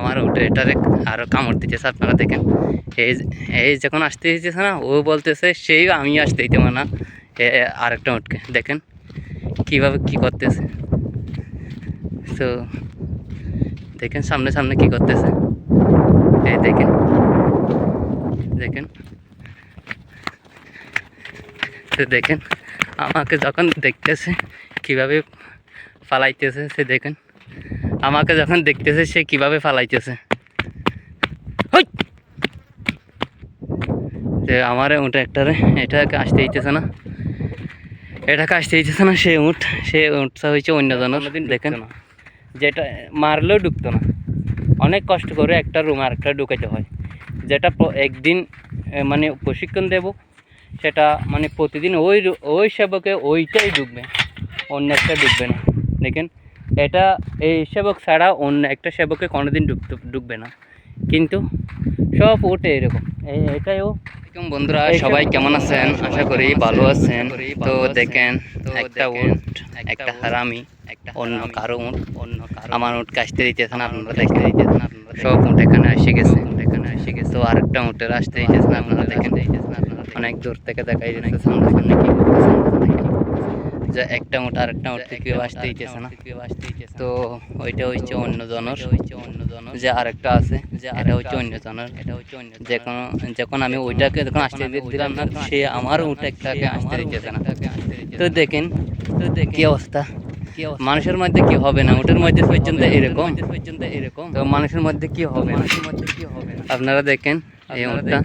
আমার এটারে আরও কামড় দিতেছে আপনারা দেখেন। এই এই যখন আসতে দিতেছে না, ও বলতেছে, সেই আমি আসতে দিতে না। আরেকটা উঠকে দেখেন কীভাবে কী করতেছে। তো দেখেন সামনে সামনে কী করতেছে। এই দেখেন। দেখেন। তো দেখেন, আমাকে যখন দেখতেছে, কীভাবে পালাইতেছে সে দেখেন। আমাকে যখন দেখতেছে সে কীভাবে ফালাইতেছে! যে আমার উঠ একটারে। এটাকে আসতে দিতেছে না? এটাকে আসতে দিতেছে না? সে উঠ। সে উঠটা হয়েছে অন্য অন্যজনের দেখেন। যেটা মারলেও ঢুকতো না। অনেক কষ্ট করে একটা রুম আর একটা ঢুকাতে হয়। যেটা একদিন মানে প্রশিক্ষণ দেব সেটা মানে প্রতিদিন ওই ওই সেবকে ওইটাই ঢুকবে। অন্য একটা ঢুকবে না। দেখেন। এটা এই সেবক ছাড়া অন্য একটা সেবকে কোনোদিন ঢুকতে ঢুকবে না। কিন্তু সব ওঠে এরকম। এই এটাইও বন্ধুরা সবাই কেমন আছেন? আশা করি ভালো আছেন। তো দেখেন একটা উট একটা হারামি একটা অন্য কারও উট অন্য আমার উট। কাশতে দিতেছে না আপনারা দেখতে দিতেছেন আপনারা সব উট এখানে এসে গেছে। এখানে এসে গেছে। তো আরেকটা উটের আসতে দিতেছে না আপনারা দেখেন। অনেক দূর থেকে দেখাই দিচ্ছে সামনে যে একটা উট আরেকটা উট থেকে আসতে দিতেছে না? তো ওইটা হচ্ছে অন্য জনের। হচ্ছে অন্য জনের। যে আরেকটা আছে যে এটা হচ্ছে অন্য জনের। এটা হচ্ছে অন্য যখন যখন আমি ওইটাকে যখন আসতে দিলাম না সে আমার উঠটাকে আসতে দিতেছে না। তো দেখেন তো দেখেন কি অবস্থা। মানুষের মধ্যে কি হবে না? ওটার মধ্যে পর্যন্ত এরকম? পর্যন্ত এরকম। তো মানুষের মধ্যে কি হবে মানুষের মধ্যে কি হবে আপনারা দেখেন এই উটটা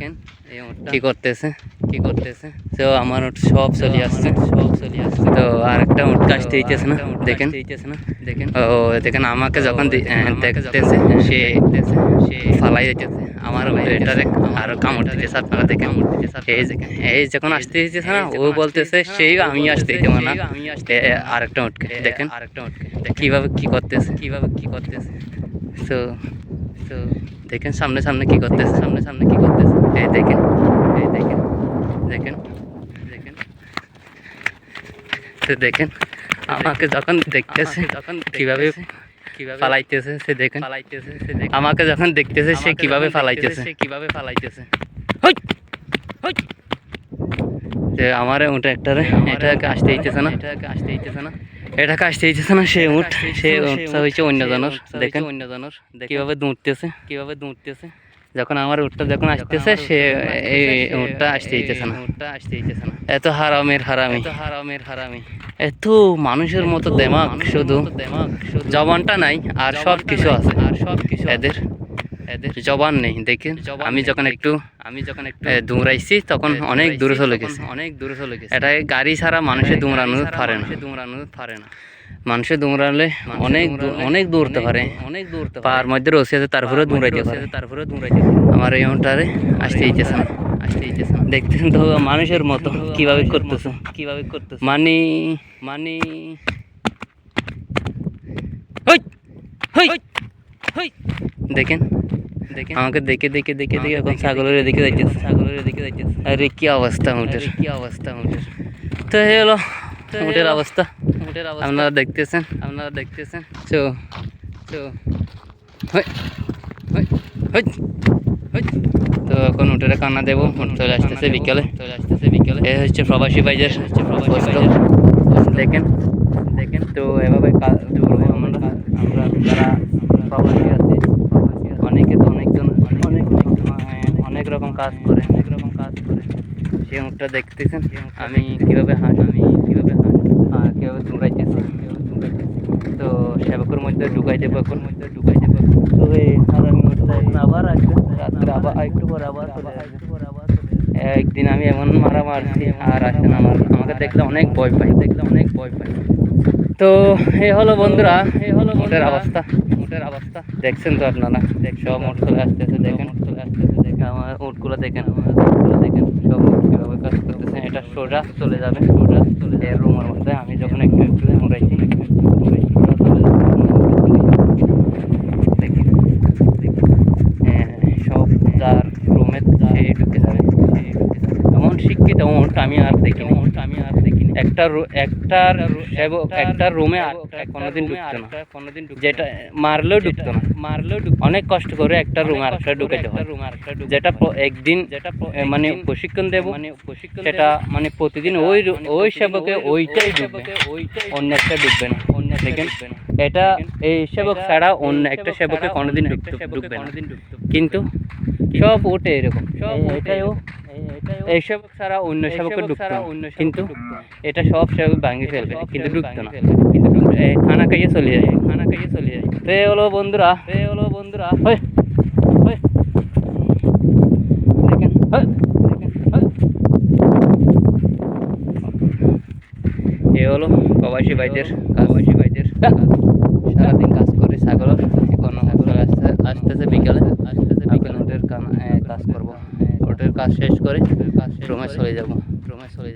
কি করতেছে? কি করতেছে? তো আমার উট সব চলে আসছে। সব চলে আসছে তো আর একটা উট কাশতে দিতেছে না দেখেন। দিতেছে না দেখেন ও দেখেন আমাকে যখন দেখতেছে সে সে ফালাই দিতেছে আমার এটারে আরও কামড় দিতেছে আপনারা দেখেন। এই যে- এই যখন আসতে দিতেছে না ও বলতেছে সেই আমি আসতে দিতে না। এ- এ, আরেকটা উটকে দেখেন আরেকটা উটকে কীভাবে কি করতেছে কীভাবে কি করতেছে। তো তো দেখেন সামনে সামনে কি করতেছে সামনে সামনে কি করতেছে। এই দেখেন দেখেন দেখেন। তো দেখেন আমাকে যখন দেখতেছে তখন কীভাবে কীভাবে ফালাইতেছে সে দেখেন। ফালাইতেছে সে দেখেন। আমাকে যখন দেখতেছে সে কীভাবে ফালাইতেছে। সে কীভাবে ফালাইতেছে। হই হই যে আমার উঠে একটারে এটাকে আসতে দিতেছে না। এটাকে আসতে দিতেছে না। এটাকে আসতে দিতেছে না সে উঠ সে হচ্ছে অন্য জনের। দেখেন অন্য জনের। কীভাবে দুঁড়তেছে। কীভাবে দুঁড়তেছে। যখন আমার উঠটা যখন আসতেছে সে এই উঠটা আসতে দিতেছে না। উঠটা আসতে দিতেছে না। এত হারামের হারামি। এত হারামের হারামি। এত মানুষের মতো দেমাগ শুধু। জবানটা নাই আর সব কিছু আছে। আর সব কিছু এদের এদের জবান নেই দেখেন। আমি যখন একটু আমি যখন একটু দৌড়াইছি তখন অনেক দূরে চলে গেছে। অনেক দূরে চলে গেছে। এটা গাড়ি ছাড়া মানুষের দৌড়ানো পারে না। দৌড়ানো পারে না। মানুষে দৌড়ালে অনেক অনেক দৌড়তে পারে। অনেক দৌড়তে পার। মধ্যে রসি আছে তারপরে দৌড়াইতে পারে। তারপরে দৌড়াইতে আমার এই ওটারে আসতে না। না। দেখতেছেন তো মানুষের মতো কীভাবে করতেছে। কীভাবে করতেছে। মানি মানে। দেখেন দেখেন। আমাকে দেখে দেখে দেখে দেখে এখন ছাগলের দিকে যাইতেছে। ছাগলের দিকে যাইতেছে। আরে কি অবস্থা উঠের কি অবস্থা উঠের তো হলো উঠের অবস্থা। উঠের অবস্থা। আপনারা দেখতেছেন? আপনারা দেখতেছেন? তো তো হই হই হই হই। তো এখন উঠের কান্না দেবো উঠ চলে আসতেছে বিকেলে। চলে আসতেছে বিকেলে। এ হচ্ছে প্রবাসী বাইজের হচ্ছে প্রবাসী দেখেন দেখেন তো এভাবে আমরা। আমরা যারা প্রবাসী আছি অনেকে তো অনেকজন অনেক অনেক রকম কাজ করে। অনেক রকম কাজ করে। সেই মুখটা দেখতেছেন? আমি কীভাবে হাঁস আমি কীভাবে হাঁস আহ, কীভাবে দৌড়াইতেছি কীভাবে দৌড়াইতেছি তো সেবকের মধ্যে ঢুকাই দেবো এখন মধ্যে ঢুকাই দেবো তো এই আর আমি উঠতে আবার আসবে? রাত্রে আবার একটু পরে আবার চলে আসবে। একদিন আমি এমন মারা মারছি আর আসে না আমার আমাকে দেখলে অনেক ভয় পাই দেখলে অনেক ভয় পাই। তো এই হলো বন্ধুরা এই হলো মোটের অবস্থা মোটের অবস্থা। দেখছেন তো আপনারা দেখ সব মোট চলে আসতেছে দেখেন। চলে আসতেছে দেখেন। আমার উটগুলো দেখেন আমার উটগুলো দেখেন সব উট কীভাবে কাজ করতেছে এটা সোজা চলে যাবে সোজা চলে যাবে রুমের মধ্যে। আমি যখন একটু একটু ঘুরাইছি হ্যাঁ, সব যার শিক্ষিত আমি আর দেখি আমি একটা একটার একটা রুমে কোনোদিন ঢুকতো না। কোনোদিন যেটা মারলেও ঢুকতো না। মারলেও অনেক কষ্ট করে একটা রুম আর একটা ঢুকাইতে হয়। একটা যেটা একদিন যেটা মানে প্রশিক্ষণ দেব। মানে প্রশিক্ষণ সেটা মানে প্রতিদিন ওই রু- ওই সেবকে ওইটাই ঢুকবে। ওইটাই অন্য একটা ঢুকবে না। অন্য একটা দেখেন এটা এই সেবক ছাড়া অন্য একটা সেবকে কোনোদিন ঢুকতে ঢুকবে না। কিন্তু সব ওঠে এরকম। সব ওঠে এটাও এই- সেবক ছাড়া অন্য সেবকে ঢুকতো কিন্তু এটা সব সেবক ভাঙি ফেলবে কিন্তু ঢুকতো না। কিন্তু খানা খাইয়ে চলে যায়। খানা খাইয়ে চলে যায়। এই হলো বন্ধুরা। এই হলো বন্ধুরা। হয় দেখেন এ হলো প্রবাসী ভাইদের প্রবাসী ভাইদের সারাদিন কাজ করে ছাগল এখন ছাগল আসতে আসতেছে বিকালে আসতেছে বিকালে ওদের কাজ শেষ করে কাজ রুমে চলে যাব। রুমে চলে যাব।